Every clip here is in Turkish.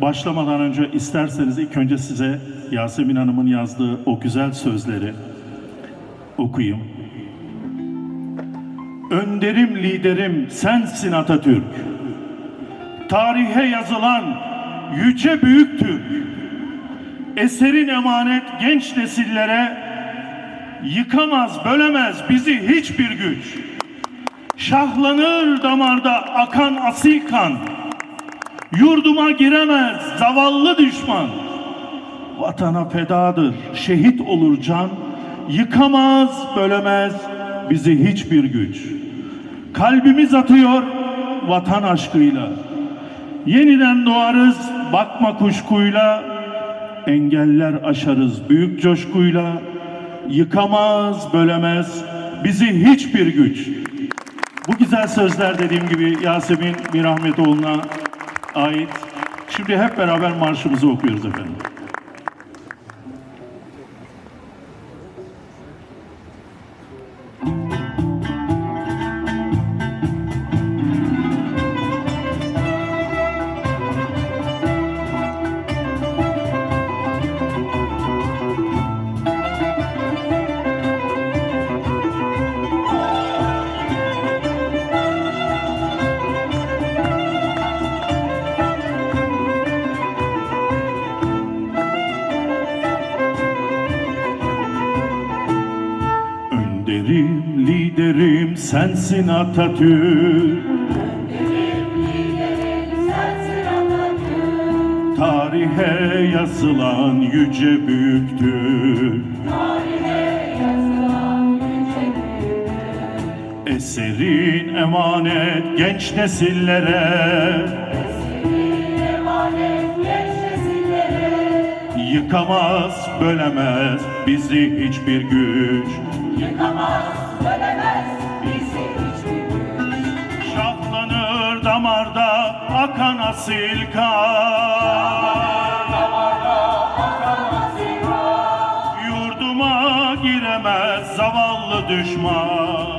başlamadan önce isterseniz ilk önce size Yasemin Hanım'ın yazdığı o güzel sözleri okuyayım. Önderim liderim sensin Atatürk. Tarihe yazılan yüce büyük Türk. Eserin emanet genç nesillere yıkamaz, bölemez bizi hiçbir güç. Şahlanır damarda akan asil kan. Yurduma giremez zavallı düşman. Vatana fedadır, şehit olur can. Yıkamaz, bölemez bizi hiçbir güç. Kalbimiz atıyor vatan aşkıyla. Yeniden doğarız bakma kuşkuyla. Engeller aşarız büyük coşkuyla. Yıkamaz, bölemez bizi hiçbir güç. Bu güzel sözler dediğim gibi Yasemin Mirahmetoğlu'na ait. Şimdi hep beraber marşımızı okuyoruz efendim. Liderim sensin Atatürk. Tarihe yazılan yüce büyüktür. Eserin emanet genç nesillere Yıkamaz, bölemez bizi hiçbir güç Şahlanır damarda akan asil kan Yurduma giremez zavallı düşman.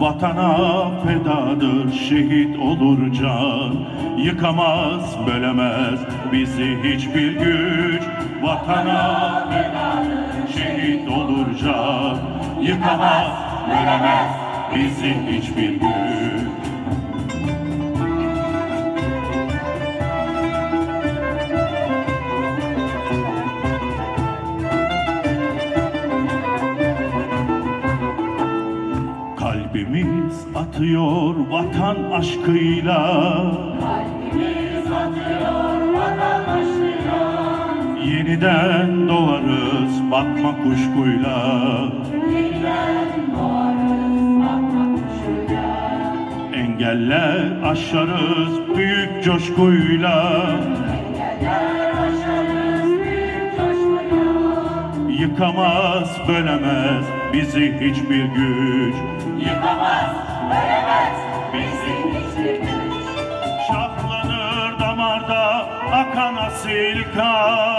Vatana fedadır şehit olur can. Yıkamaz bölemez bizi hiçbir güç. Vatana fedadır şehit olur can. Yıkamaz bölemez bizi hiçbir güç Kalbimiz atıyor vatan aşkıyla. Yeniden doğarız bakma kuşkuyla Engeller aşarız büyük coşkuyla. Yıkamaz bölemez bizi hiçbir güç. Şahlanır damarda akan asil kan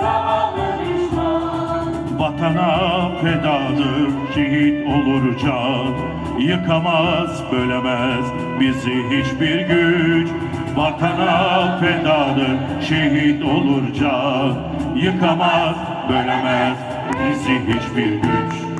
zavallı düşman. Vatana fedadır şehit olur can. Yıkamaz bölemez bizi hiçbir güç. Vatana fedadır şehit olur can. Yıkamaz bölemez bizi hiçbir güç